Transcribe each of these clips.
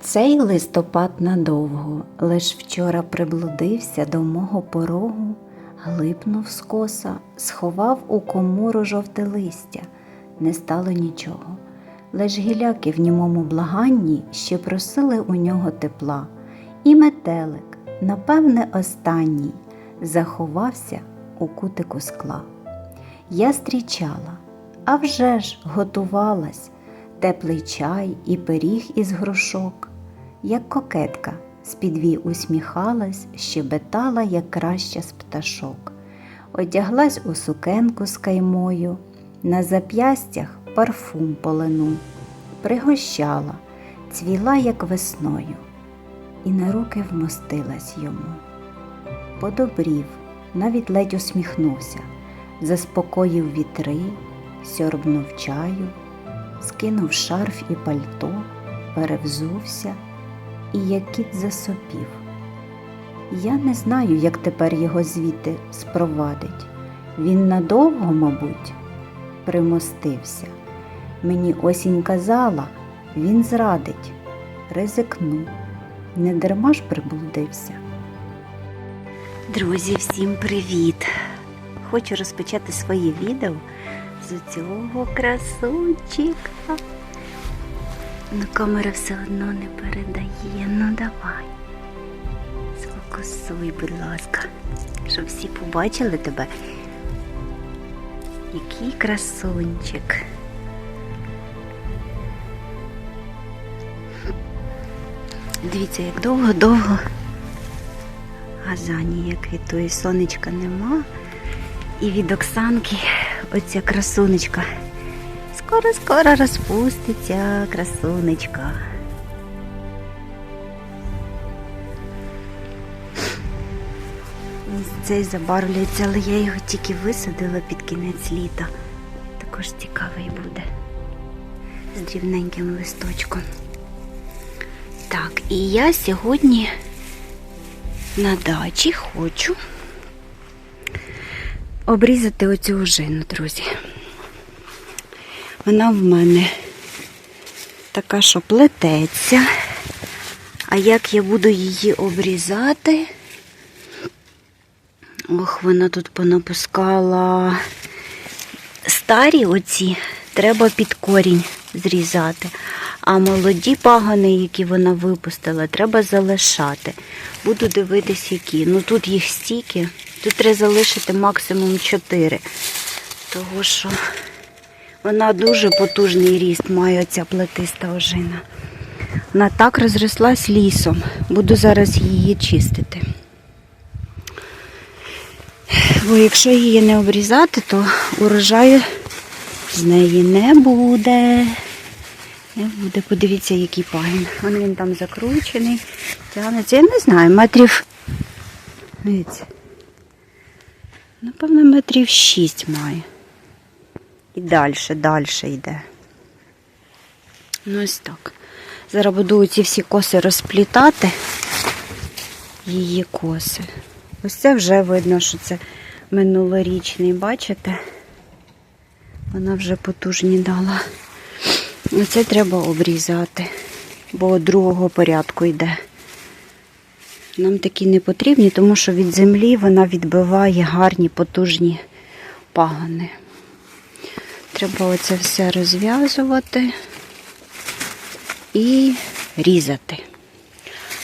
Цей листопад надовго, лиш вчора приблудився до мого порогу, глипнув скоса, сховав у комору жовте листя, не стало нічого. Лиш гіляки в німому благанні ще просили у нього тепла, і метелик, напевне, останній, заховався у кутику скла. Я зустрічала, а вже ж готувалась, теплий чай і пиріг із грушок, як кокетка. З-підвій усміхалась, щебетала, як краща з пташок, одяглась у сукенку з каймою, на зап'ястях парфум полину, пригощала, цвіла, як весною, і на руки вмостилась йому. Подобрів, навіть ледь усміхнувся, заспокоїв вітри, сьорбнув чаю, скинув шарф і пальто, перевзувся і як кіт засопів. Я не знаю, як тепер його звідти спровадить. Він надовго, мабуть, примостився. Мені осінь казала, він зрадить, ризикну, не дарма ж приблудився. Друзі, всім привіт! Хочу розпочати своє відео з цього красунчика. Ну, камера все одно не передає. Ну давай. Сфокусуй, будь ласка, щоб всі побачили тебе. Який красунчик. Дивіться, як довго-довго газанія квітує, сонечка нема. І від Оксанки оця красунечка. Скоро-скоро розпуститься красунечка. Ось Цей забарвлюється, але я його тільки висадила під кінець літа. Також цікавий буде. З дрібненьким листочком. Так, і я сьогодні на дачі хочу обрізати оцю ожину, друзі. Вона в мене така, що плететься. А як я буду її обрізати? Ох, вона тут понапускала старі оці, треба під корінь зрізати. А молоді пагани, які вона випустила, треба залишати. Буду дивитись, які. Ну тут їх стільки. Тут треба залишити максимум 4. Того що вона дуже потужний ріст має оця плетиста ожина. Вона так розрослась лісом. Буду зараз її чистити. Бо якщо її не обрізати, то урожаю з неї не буде. Не буде. Подивіться, який пагін. Вон він там закручений, тягнеться. Я не знаю, метрів. Дивіться. Напевно, метрів 6 має. І далі, далі йде. Ну ось так. Зараз буду ці всі коси розплітати. Її коси. Ось це вже видно, що це минулорічний, бачите? Вона вже потужні дала. Оце треба обрізати, бо другого порядку йде. Нам такі не потрібні, тому що від землі вона відбиває гарні потужні пагони. Треба оце все розв'язувати і різати.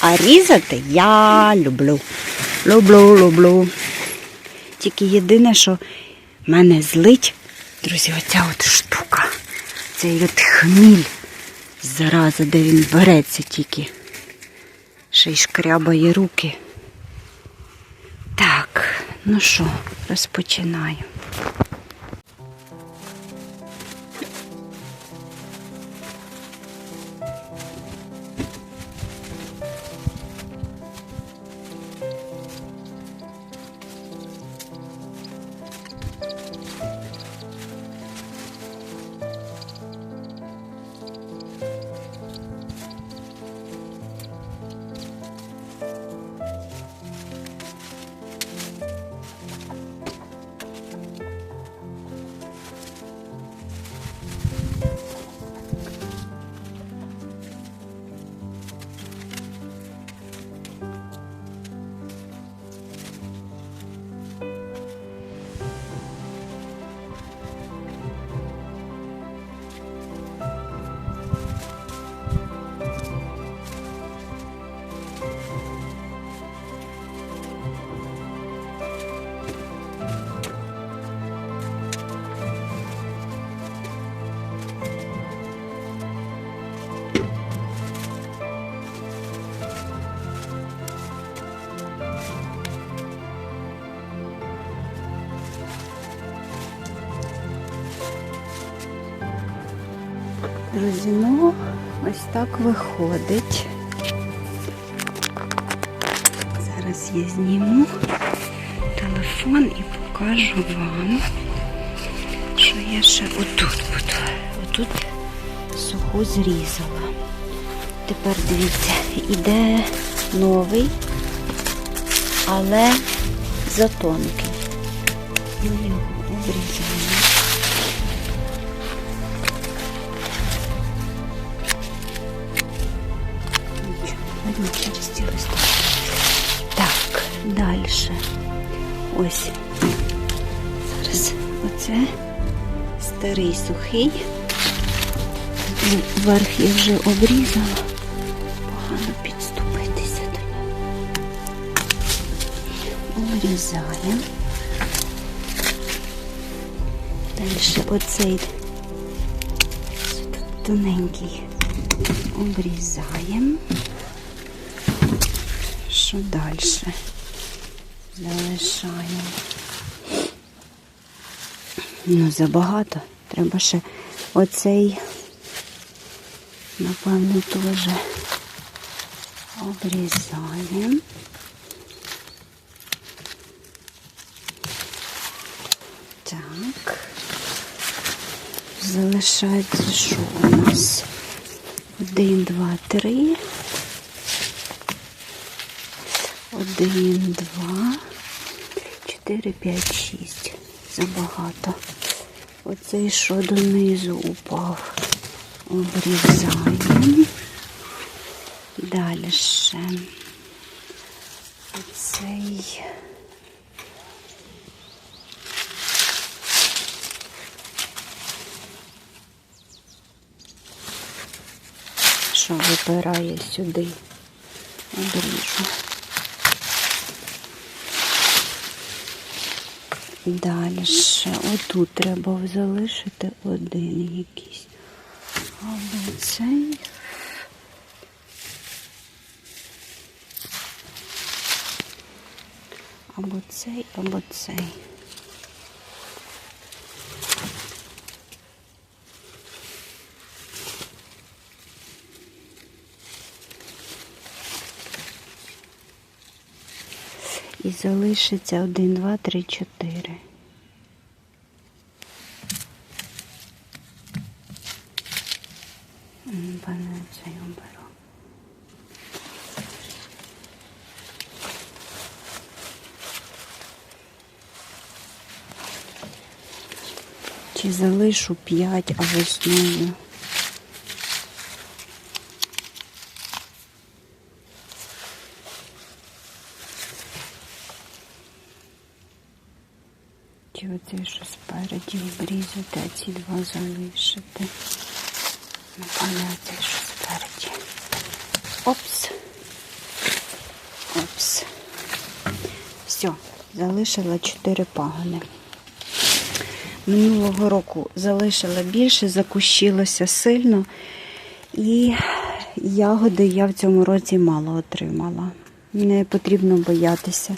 А різати я люблю. Люблю, люблю. Тільки єдине, що мене злить, друзі, оця от штука. Цей от хміль, зараза, де він береться тільки. Ще й шкрябає руки. Так, ну що, розпочинаю. Друзі, ну ось так виходить. Зараз я зніму телефон і покажу вам, що я ще отут буду. Отут суху зрізала. Тепер дивіться, іде новий, але затонкий. Ми його обрізаємо. Старий сухий. Верх я вже обрізала. Погано підступитися до нього. Обрізаємо. Далі оцей тоненький обрізаємо. Що далі? Залишаємо. Ну, забагато. Треба ще оцей, напевно, теж обрізаємо. Так. Залишається що у нас? Один, два, три. Один, два, чотири, п'ять, шість. Забагато. Оцей, що донизу упав. Обрізаємо. Далі ще. Оцей. Що випирає сюди. Обріжу. Далі отут треба залишити один якийсь. Або цей. Або цей, або цей. І залишиться один, два, три, чотири. М, Пане, цей оберу. Чи залишу п'ять, а весною? Чи оцей, що спереді обрізати, а ці два залишити. Напевно, оцей, що спереді. Опс. Опс. Все, залишила чотири пагони. Минулого року залишила більше, закущилося сильно. І ягоди я в цьому році мало отримала. Не потрібно боятися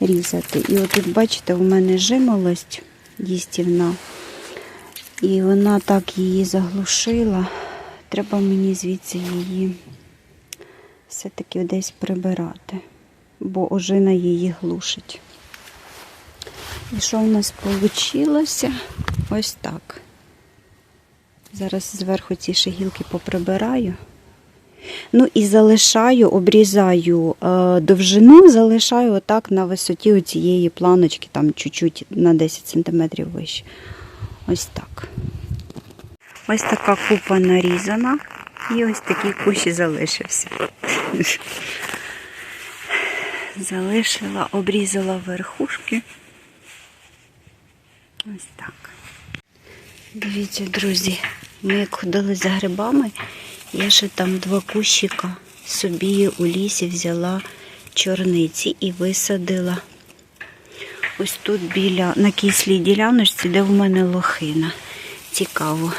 різати. І отут, бачите, у мене жимолость їстівна. І вона так її заглушила. Треба мені звідси її все-таки десь прибирати, бо ожина її глушить. І що в нас вийшло? Ось так. Зараз зверху ці ще гілки поприбираю. Ну і залишаю, обрізаю е, довжину, залишаю отак на висоті цієї планочки, там чуть-чуть на 10 см вище. Ось так. Ось така купа нарізана. І ось такий кущі залишився. Залишила, обрізала верхушки. Ось так. Дивіться, друзі, ми як ходили за грибами, я ще там два кущика собі у лісі взяла чорниці і висадила. Ось тут біля на кислій діляночці, де в мене лохина. Цікаво,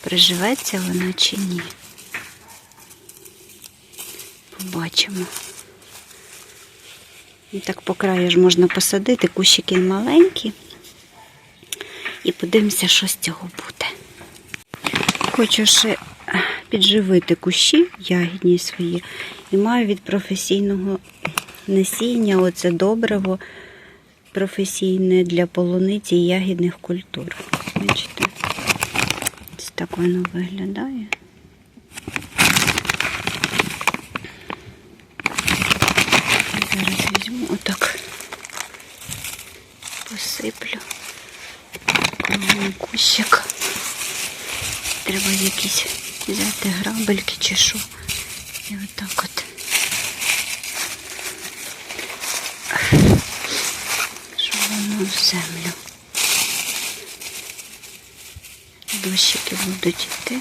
приживеться вона чи ні. Побачимо. І так по краю ж можна посадити, кущики маленькі. І подивимося, що з цього буде. Хочу ще підживити кущі ягідні свої. І маю від професійного насіння оце добриво професійне для полуниці ягідних культур. Бачите? Ось так воно виглядає. Зараз візьму отак. Посиплю. Кущик. Треба якісь взяти грабельки що. І отак от. Щоб воно в землю. Дощики будуть йти.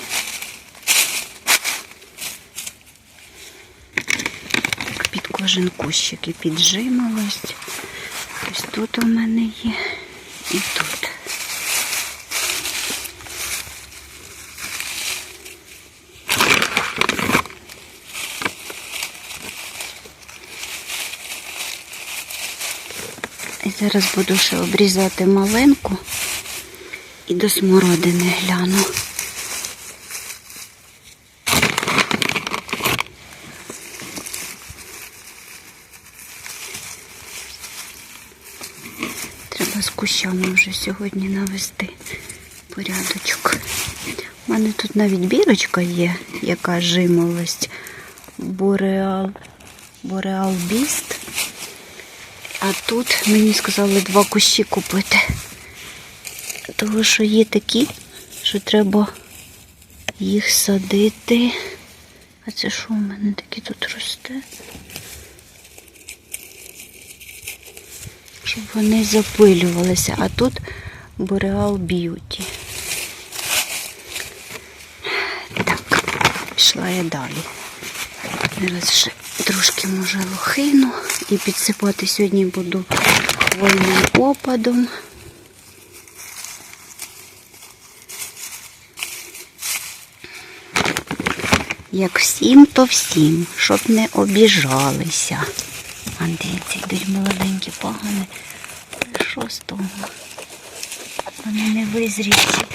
Під кожен кущик і піджималось. Ось тут у мене є і тут. Зараз буду ще обрізати маленьку і до смородини гляну. Треба з кущами вже сьогодні навести порядочок. У мене тут навіть бірочка є, яка жимолость. Бореал, Бореал Біст. А тут мені сказали два кущі купити. Тому що є такі, що треба їх садити. А це що у мене таке тут росте? Щоб вони запилювалися. А тут Boreal Beauty. Так, пішла я далі. Зараз ще трошки може лохину і підсипати сьогодні буду хвойним опадом. Як всім, то всім, щоб не обіжалися. А дивіться, йдуть молоденькі пагани. Що з того? Вони не визріють.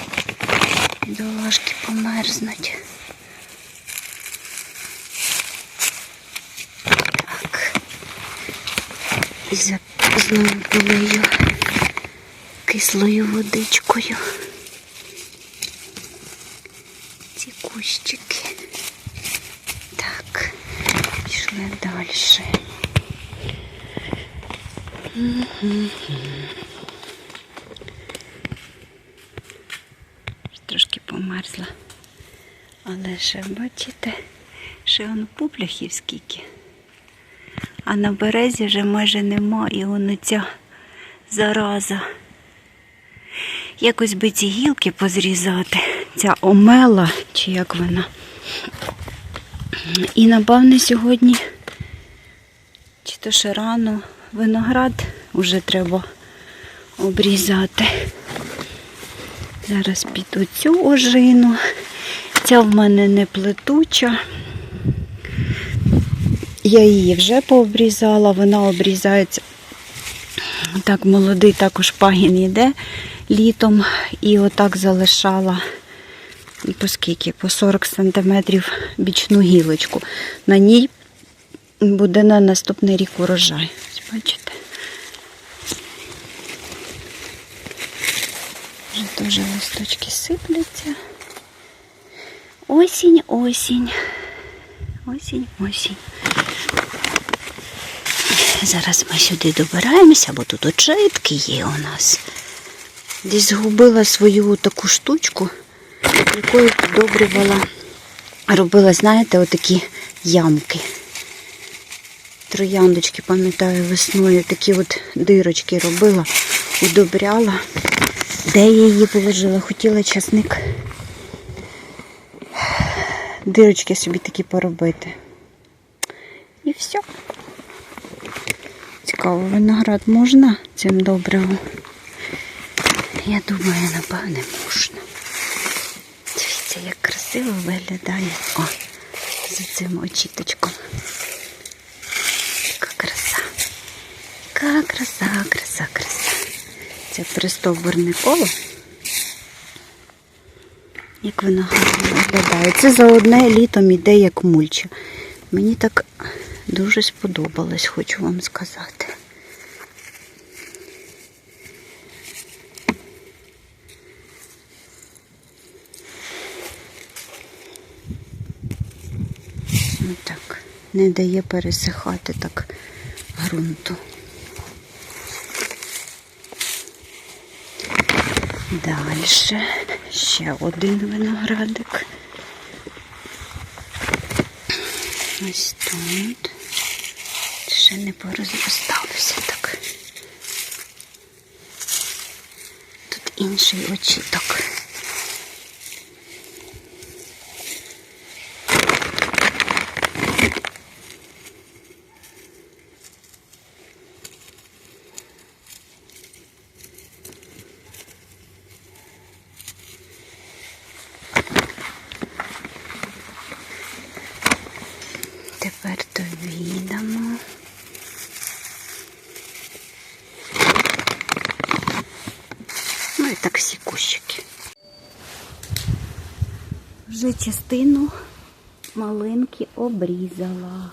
Бідолашки померзнуть. І знову полию кислою водичкою. Ці кущики. Так, пішли далі. Трошки померзла. Але ще, бачите, ще он пупляхів скільки. А на березі вже майже нема і воно ця зараза. Якось би ці гілки позрізати, ця омела, чи як вона. І напевне сьогодні, чи то ще рано, виноград вже треба обрізати. Зараз піду цю ожину. Ця в мене не плетуча. Я її вже пообрізала, вона обрізається. Так, молодий також пагін йде літом і отак залишала по скільки? По 40 см бічну гілочку. На ній буде на наступний рік урожай. Бачите? Вже теж листочки сипляться. Осінь, осінь. Осінь, осінь. Зараз ми сюди добираємося, бо тут очитки є у нас. Десь згубила свою таку штучку, якою підобрювала, робила, знаєте, отакі ямки. Трояндочки, пам'ятаю, весною такі от дирочки робила, удобряла. Де я її положила? Хотіла часник. Дирочки собі такі поробити. І все. Цікаво, виноград можна цим добривом? Я думаю, напевне, можна. Дивіться, як красиво виглядає. О, за цим очіточком. Яка краса. Яка краса, краса, краса. Це пристовбурне коло. Як вона гарно виглядає. Це за одне літом іде як мульча. Мені так дуже сподобалось, хочу вам сказати. Ну так, не дає пересихати так ґрунту. Далі ще один виноградик. Ось тут. Ще не порозросталося так. Тут інший очіток. Тепер довідамо. Ну і кущики. Вже частину малинки обрізала.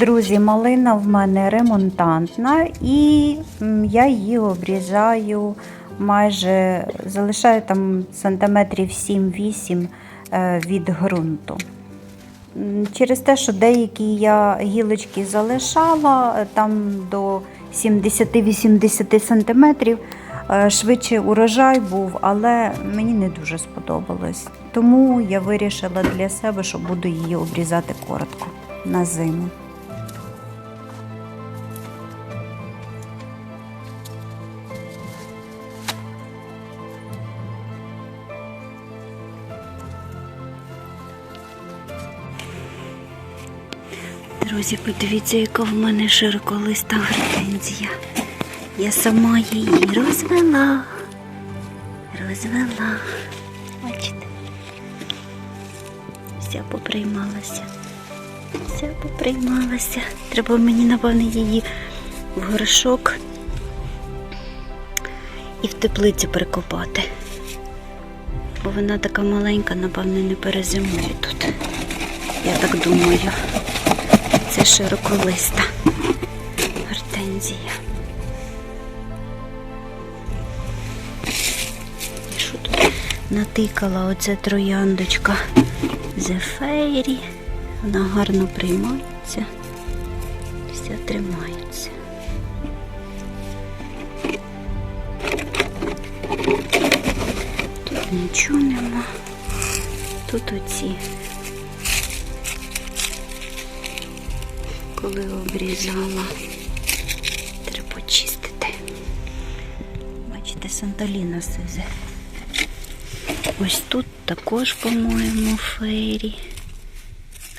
Друзі, малина в мене ремонтантна і я її обрізаю майже залишаю там сантиметрів 7-8 е, від ґрунту. Через те, що деякі я гілочки залишала е, там до 70-80 сантиметрів, е, швидше урожай був, але мені не дуже сподобалось. Тому я вирішила для себе, що буду її обрізати коротко на зиму. Друзі, подивіться, яка в мене широколиста гортензія. Я сама її розвела. Розвела. Бачите? Вся поприймалася. Вся поприймалася. Треба мені, напевно, її в горшок і в теплицю прикопати. Бо вона така маленька, напевно, не перезимує тут. Я так думаю. Це широколиста гортензія. Що тут натикала оця трояндочка Зефейрі. Вона гарно приймається, вся тримається. Тут нічого нема. Тут оці коли обрізала. Треба почистити. Бачите, Санталіна сизе. Ось тут також, по-моєму, фейрі.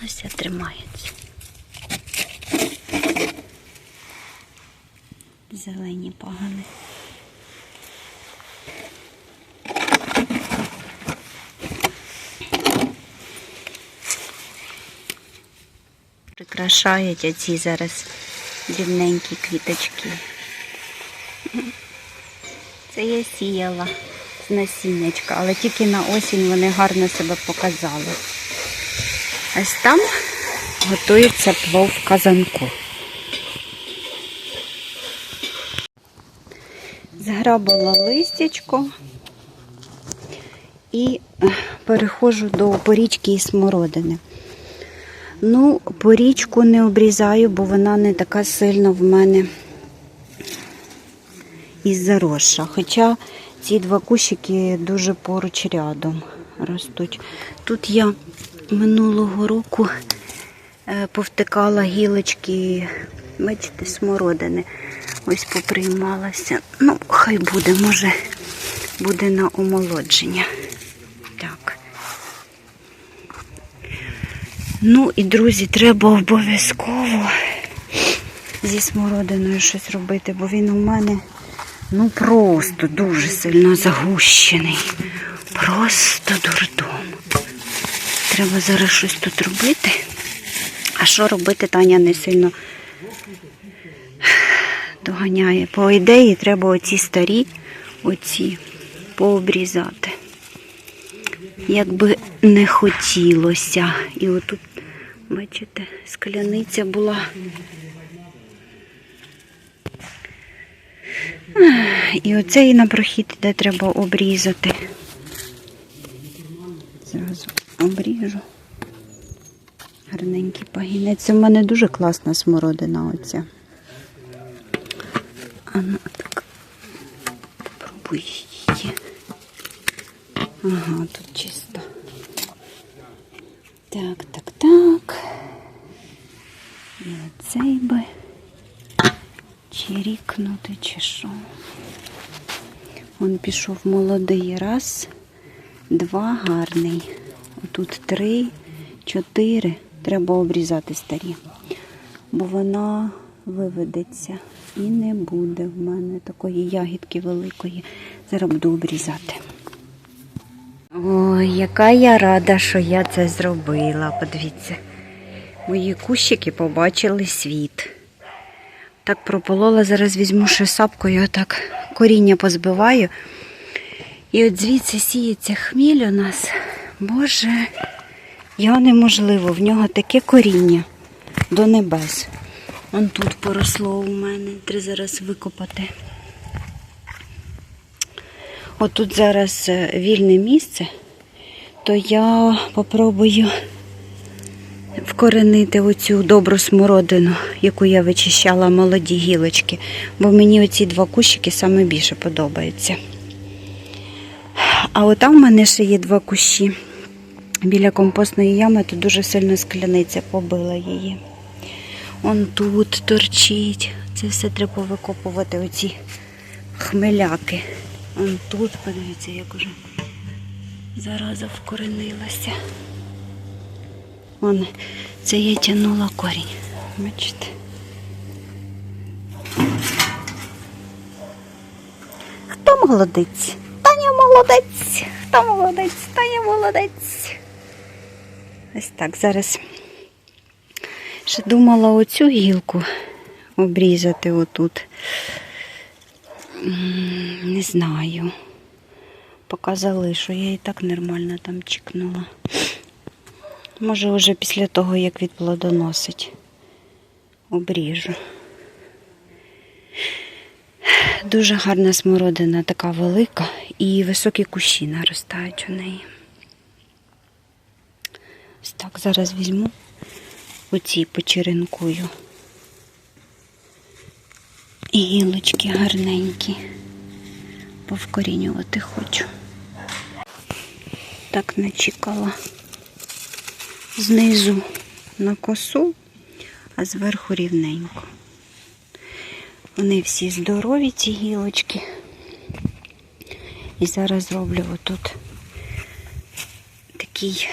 Ось тримається. Зелені пагани. Прикрашають оці зараз дрібненькі квіточки. Це я сіяла з насіннячка, але тільки на осінь вони гарно себе показали. Ось там готується плов в казанку. Зграбила листячко і е, переходжу до порічки і смородини. Ну, порічку не обрізаю, бо вона не така сильно в мене і заросша. Хоча ці два кущики дуже поруч рядом ростуть. Тут я минулого року е, повтикала гілочки, бачите, смородини. Ось поприймалася. Ну, хай буде, може, буде на омолодження. Так. Ну і, друзі, треба обов'язково зі смородиною щось робити, бо він у мене ну просто дуже сильно загущений. Просто дурдом. Треба зараз щось тут робити. А що робити, Таня не сильно доганяє. По ідеї, треба оці старі, оці пообрізати. Як би не хотілося. І отут, бачите, скляниця була. І оцей на прохід, де треба обрізати. Зразу обріжу. Гарненький пагінець. В мене дуже класна смородина оця. А ну так. Попробуй її. Ага, тут чисто. Так, так, так. І оцей би чирікнути чи що. Он пішов молодий раз, два гарний. Отут три, чотири. Треба обрізати старі. Бо вона виведеться і не буде в мене такої ягідки великої. Зараз буду обрізати. Ой, яка я рада, що я це зробила. Подивіться. Мої кущики побачили світ. Так прополола, зараз візьму ще сапкою, отак коріння позбиваю. І от звідси сіється хміль у нас. Боже, його неможливо, в нього таке коріння до небес. Он тут поросло у мене, треба зараз викопати. Отут зараз е, вільне місце, то я попробую вкоренити оцю добру смородину, яку я вичищала молоді гілочки, бо мені оці два кущики саме більше подобаються. А отам в мене ще є два кущі. Біля компостної ями тут дуже сильно скляниця побила її. Он тут торчить. Це все треба викопувати оці хмеляки. Он тут, подивіться, як уже зараза вкоренилася. Вон, це я тягнула корінь. Бачите? Хто молодець? Таня молодець. Хто молодець? Таня молодець. Ось так, зараз ще думала оцю гілку обрізати отут. Не знаю. Поки залишу, я і так нормально там чекнула. Може, вже після того, як відплодоносить, обріжу. Дуже гарна смородина, така велика, і високі кущі наростають у неї. Ось так, зараз візьму оці почеренкую. І гілочки гарненькі. Повкорінювати хочу. Так начекала знизу на косу, а зверху рівненько. Вони всі здорові, ці гілочки. І зараз зроблю отут такий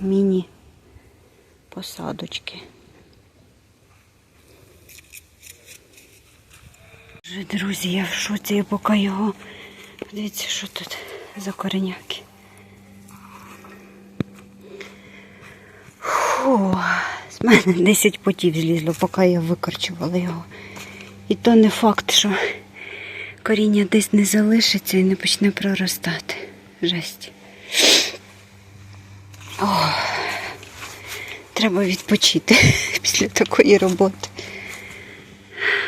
міні-посадочки. Друзі, я в шоці, я поки його. Дивіться, що тут за кореняки. Фу, з мене 10 потів злізло, поки я викорчувала його. І то не факт, що коріння десь не залишиться і не почне проростати. Жесть. О, треба відпочити після такої роботи.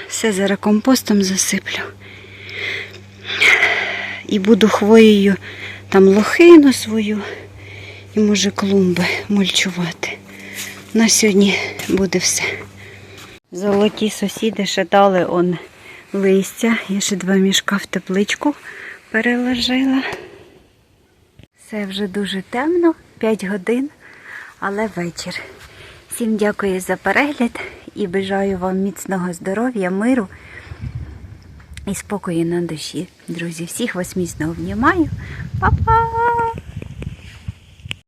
Все зараз компостом засиплю. І буду хвоєю там лохину свою і може клумби мульчувати. На сьогодні буде все. Золоті сусіди ще дали он листя. Я ще два мішка в тепличку переложила. Все вже дуже темно, 5 годин, але вечір. Всім дякую за перегляд і бажаю вам міцного здоров'я, миру і спокою на душі. Друзі, всіх вас міцно обнімаю. Па-па!